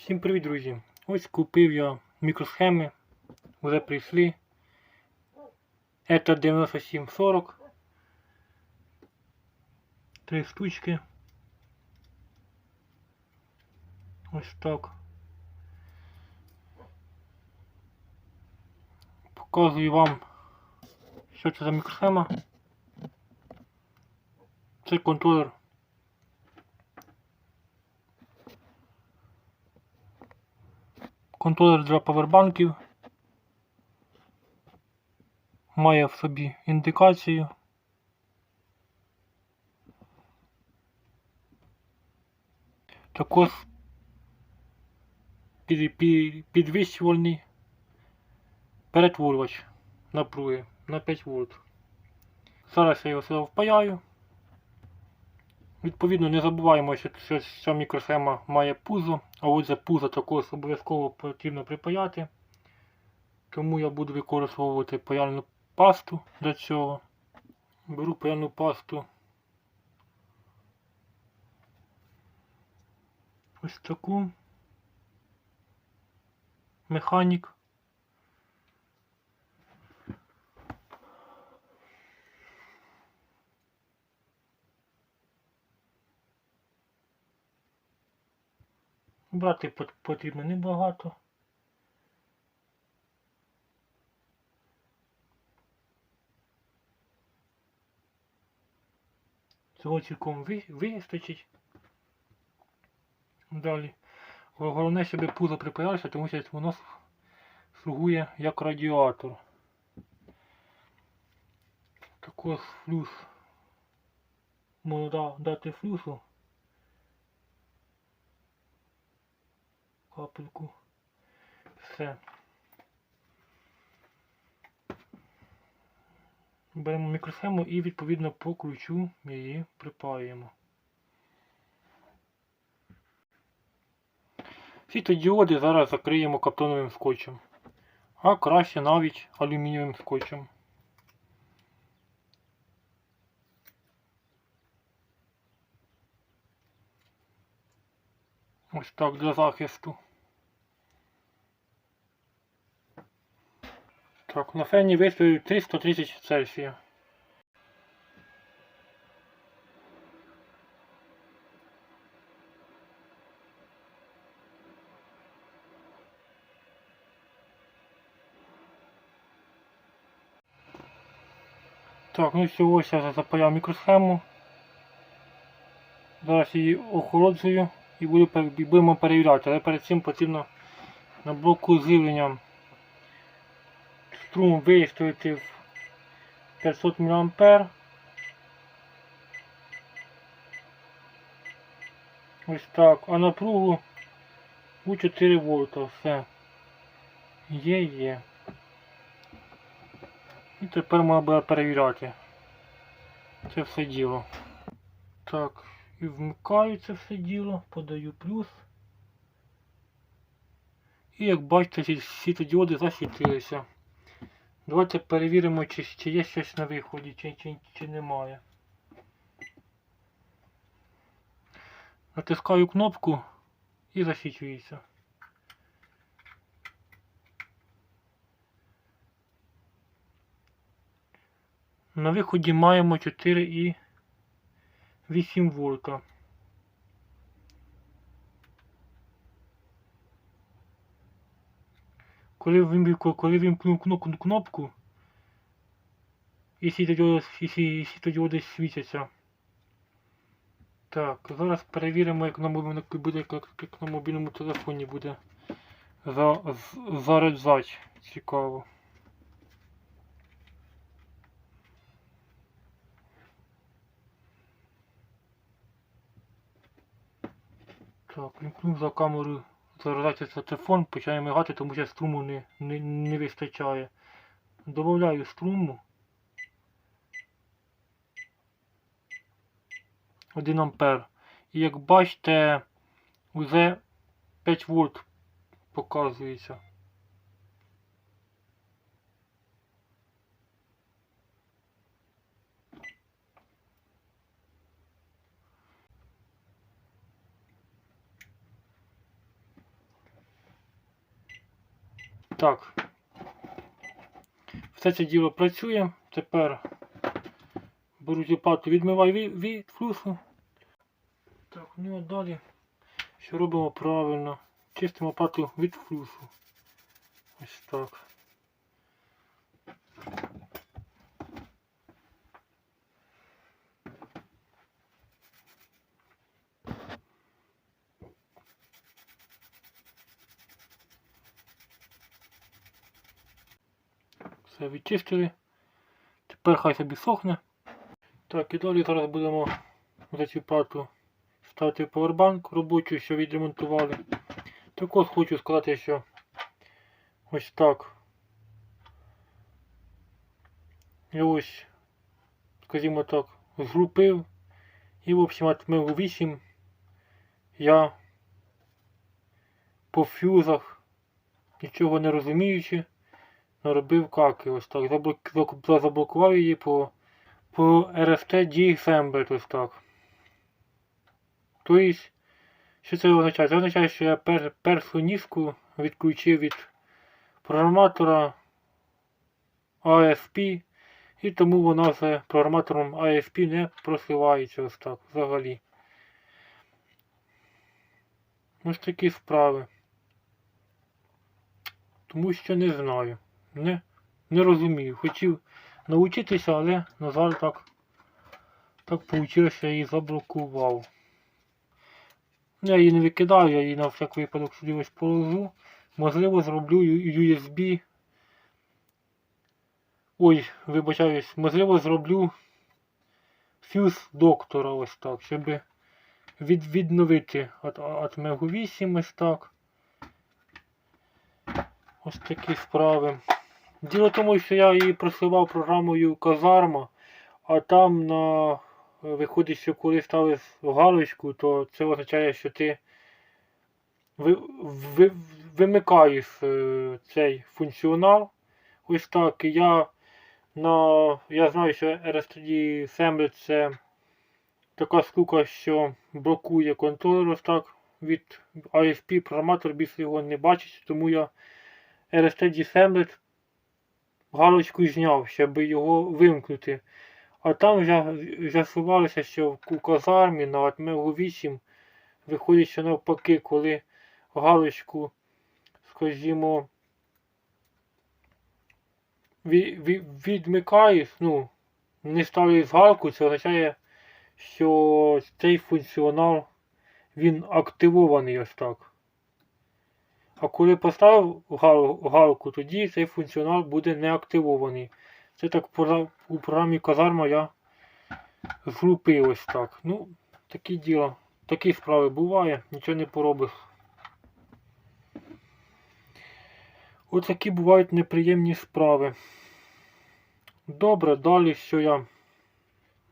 Всім привіт, друзі! Ось купив я мікросхеми, вже прийшли. Это 9740. Три штучки. Ось так. Показую вам, що це за мікросхема. Це контролер Контролер для павербанків. Має в собі індикацію. Також під, під, підвищувальний перетворювач напруги на 5 вольт. Зараз я його сюди впаяю. Відповідно, не забуваємо, що що мікросхема має пузо, а отже пузо також обов'язково потрібно припаяти. Тому я буду використовувати паяльну пасту для цього. Беру паяльну пасту. Ось таку. Механік. Брати потрібно небагато. Цього цілком вистачить. Далі. Головне, щоб пузо припаялося, тому що воно слугує як радіатор. Також флюс. Можна дати флюсу. Капельку. Все. Беремо мікросхему і відповідно по ключу її припаюємо. Світодіоди зараз закриємо каптоновим скотчем, а краще навіть алюмінієвим скотчем. Ось так для захисту. Так, на фені виставив 330 Цельсія. Так, ну все, ось я запаяв мікросхему. Зараз її охолоджую і будемо перевіряти, але перед цим потрібно на блоку живлення струм виставити в 500 мА. Ось так, а напругу у 4 вольта, все. Є, є. І тепер можна буде перевіряти це все діло. Так, і вмикаю це все діло, подаю плюс. І як бачите, ці світодіоди засвітилися. Давайте перевіримо, чи, чи є щось на виході, чи, чи, чи немає. Натискаю кнопку і засвічується. На виході маємо 4,8 вольта. Коли вимкнув, коли вимкнув кнопку, і світодіоди, і сві- світодіоди світяться. Так, зараз перевіримо, як на мобільному, буде, як, як на мобільному телефоні буде за, з- Цікаво. Так, вімкнув за камеру заряджається телефон, починає мигати, тому що струму не, не, не вистачає. Добавляю струму. 1 ампер. І як бачите, вже 5 вольт показується. Так. Все це діло працює. Тепер беру лопату, відмиваю від, флюсу. Так, ну а далі. Що робимо правильно? Чистимо пату від флюсу. Ось так. Все відчистили. Тепер хай собі сохне. Так, і далі зараз будемо за цю плату ставити повербанк робочу, що відремонтували. Також хочу сказати, що ось так. Я ось, скажімо так, злупив. І в общем от мегу 8 я по фюзах, нічого не розуміючи, наробив каки ось так. Заблокував її по, по RFT DXM, ось так. Тобто, що це означає? Це означає, що я пер, першу ніжку відключив від програматора ASP, і тому вона вже програматором ASP не просивається ось так взагалі. Ось такі справи. Тому що не знаю. Не, не розумію. Хотів навчитися, але, на жаль, так, так вийшло, її заблокував. Я її не викидаю, я її на всяк випадок сюди ось положу. Можливо, зроблю USB. Ой, вибачаюсь, можливо, зроблю фюз доктора ось так, щоб від, відновити от, от Мегу 8 ось так. Ось такі справи. Діло в тому, що я її просивав програмою Казарма, а там на виходить, що коли ставиш галочку, то це означає, що ти ви, ви, вимикаєш е, цей функціонал. Ось так. Я на. Я знаю, що RSTD Assembly це така штука, що блокує контролер ось так від ISP, програматор більше його не бачить, тому я RSTD Assembly галочку зняв, щоб його вимкнути. А там з'ясувалося, що в казармі на Атмегу 8 виходить, що навпаки, коли галочку, скажімо, ві- ві- відмикаєш, ну, не ставиш галку, це означає, що цей функціонал він активований ось так. А коли поставив гал- галку, тоді цей функціонал буде не активований. Це так у програмі Казарма я злупив ось так. Ну, такі діла. Такі справи буває, нічого не поробиш. Ось такі бувають неприємні справи. Добре, далі що я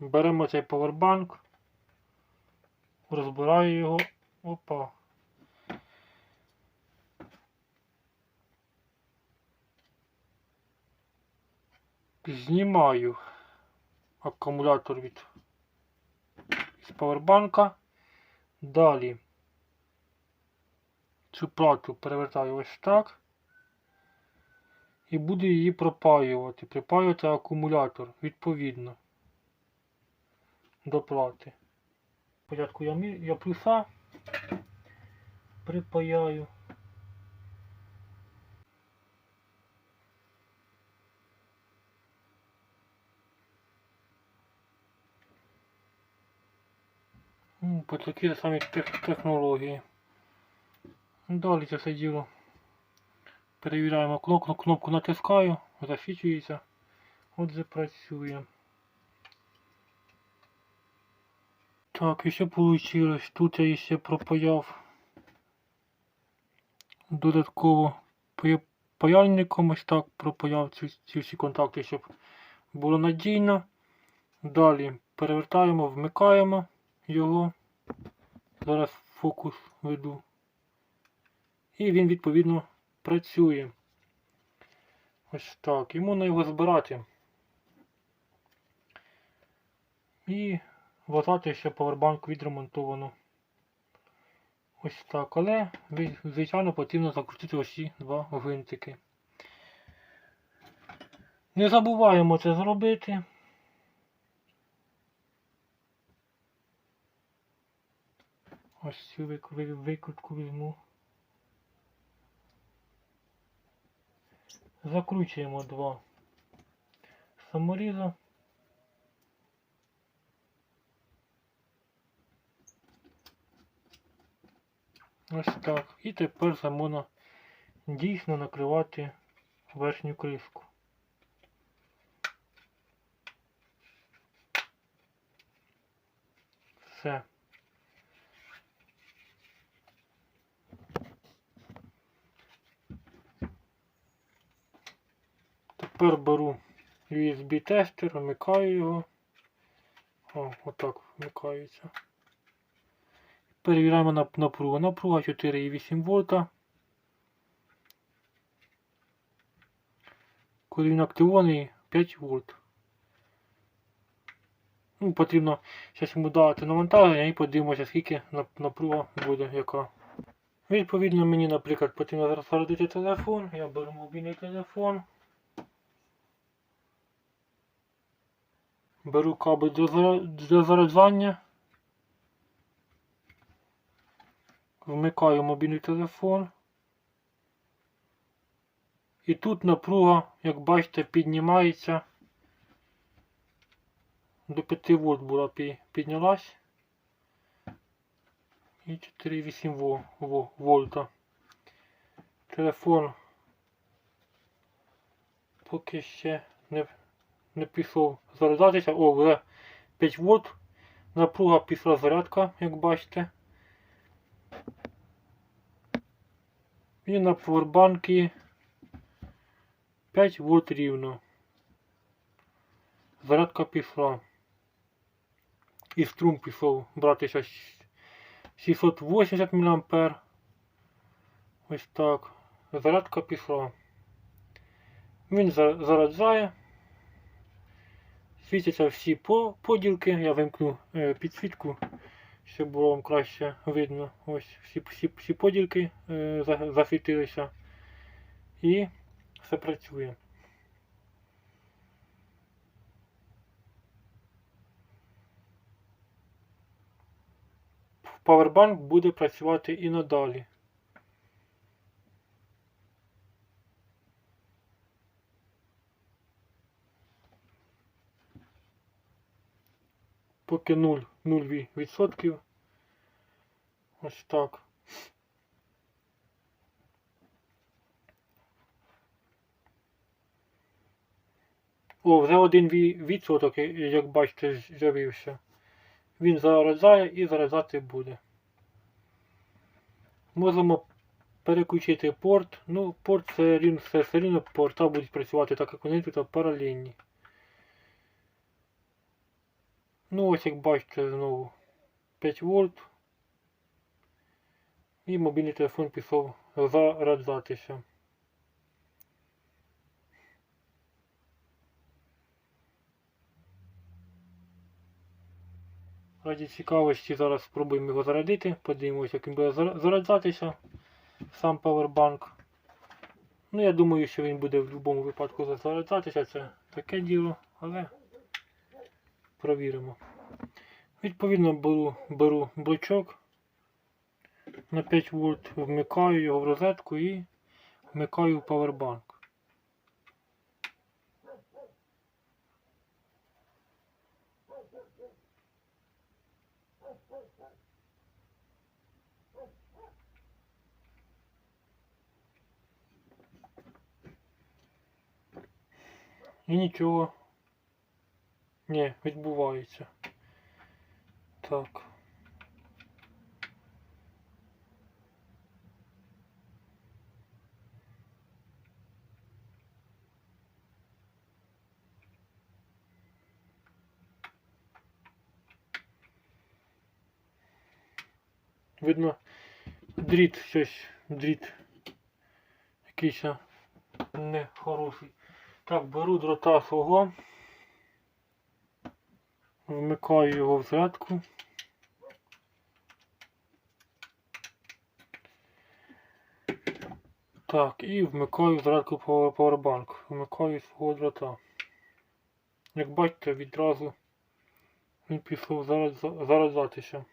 беремо цей повербанк, розбираю його. Опа. Знімаю акумулятор від з павербанка. Далі цю плату перевертаю ось так. І буду її пропаювати. Припаювати акумулятор відповідно до плати. Спочатку я, я плюса припаяю. По такі самі технології. Далі це все діло. Перевіряємо кнопку, кнопку натискаю, засвічується. Отже, працює. Так, і що вийшло? Тут я ще пропаяв додатково паяльником ось так пропаяв ці, ці всі контакти, щоб було надійно. Далі перевертаємо, вмикаємо його. Зараз фокус веду. І він відповідно працює. Ось так. І можна його збирати. І вважати, що повербанк відремонтовано. Ось так. Але, звичайно, потрібно закрутити ці два гвинтики. Не забуваємо це зробити. Ось цю викрутку візьму. Закручуємо два саморіза. Ось так. І тепер це можна дійсно накривати верхню кришку. Все. Тепер беру USB тестер, вмикаю його. О, отак вмикається. Перевіряємо напругу. Напруга 4,8 вольта. Коли він активований 5 вольт. Ну, потрібно зараз йому дати навантаження і подивимося, скільки напруга буде яка. Відповідно, мені, наприклад, потрібно зараз зарядити телефон. Я беру мобільний телефон. Беру кабель для заряджання. Вмикаю мобільний телефон. І тут напруга, як бачите, піднімається. До 5 вольт була піднялась. І 4,8 во, во, вольта. Телефон поки ще не, не пішов заряджатися. О, вже 5 вольт. Напруга пішла зарядка, як бачите. І на повербанки 5 вольт рівно. Зарядка пішла. І струм пішов братися 680 мА. Ось так. Зарядка пішла. Він заряджає. Світяться всі по- поділки. Я вимкну е, підсвітку, щоб було вам краще видно. Ось всі, всі, всі поділки е, засвітилися. І все працює. Павербанк буде працювати і надалі. Поки 0, 0 відсотків. Ось так. О, вже один відсоток, як бачите, з'явився. Він заряджає і заряджати буде. Можемо переключити порт. Ну, порт це рівно все все порта будуть працювати так, як вони тут паралельні. Ну ось як бачите знову 5 вольт. І мобільний телефон пішов заряджатися. Раді цікавості зараз спробуємо його зарядити, подивимося, як він буде зар- заряджатися, сам павербанк. Ну, я думаю, що він буде в будь-якому випадку заряджатися, це таке діло, але провіримо. Відповідно беру, беру блочок на 5 вольт, вмикаю його в розетку і вмикаю павербанк. І нічого не відбувається. Так. Видно, дріт щось, дріт якийсь нехороший. Так, беру дрота свого, вмикаю його в зарядку. Так, і вмикаю зарядку пауербанк. Вмикаю свого дрота. Як бачите, відразу він пішов зараз- заражатися.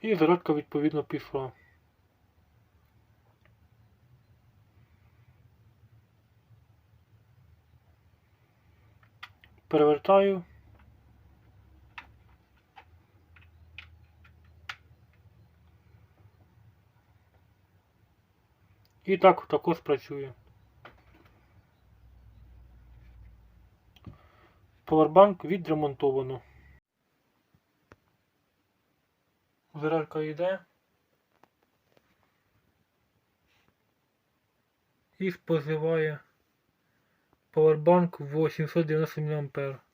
І зарядка відповідно пішла. Перевертаю. І так також працює. Повербанк відремонтовано. Зарядка йде. І споживає Powerbank 890 мА.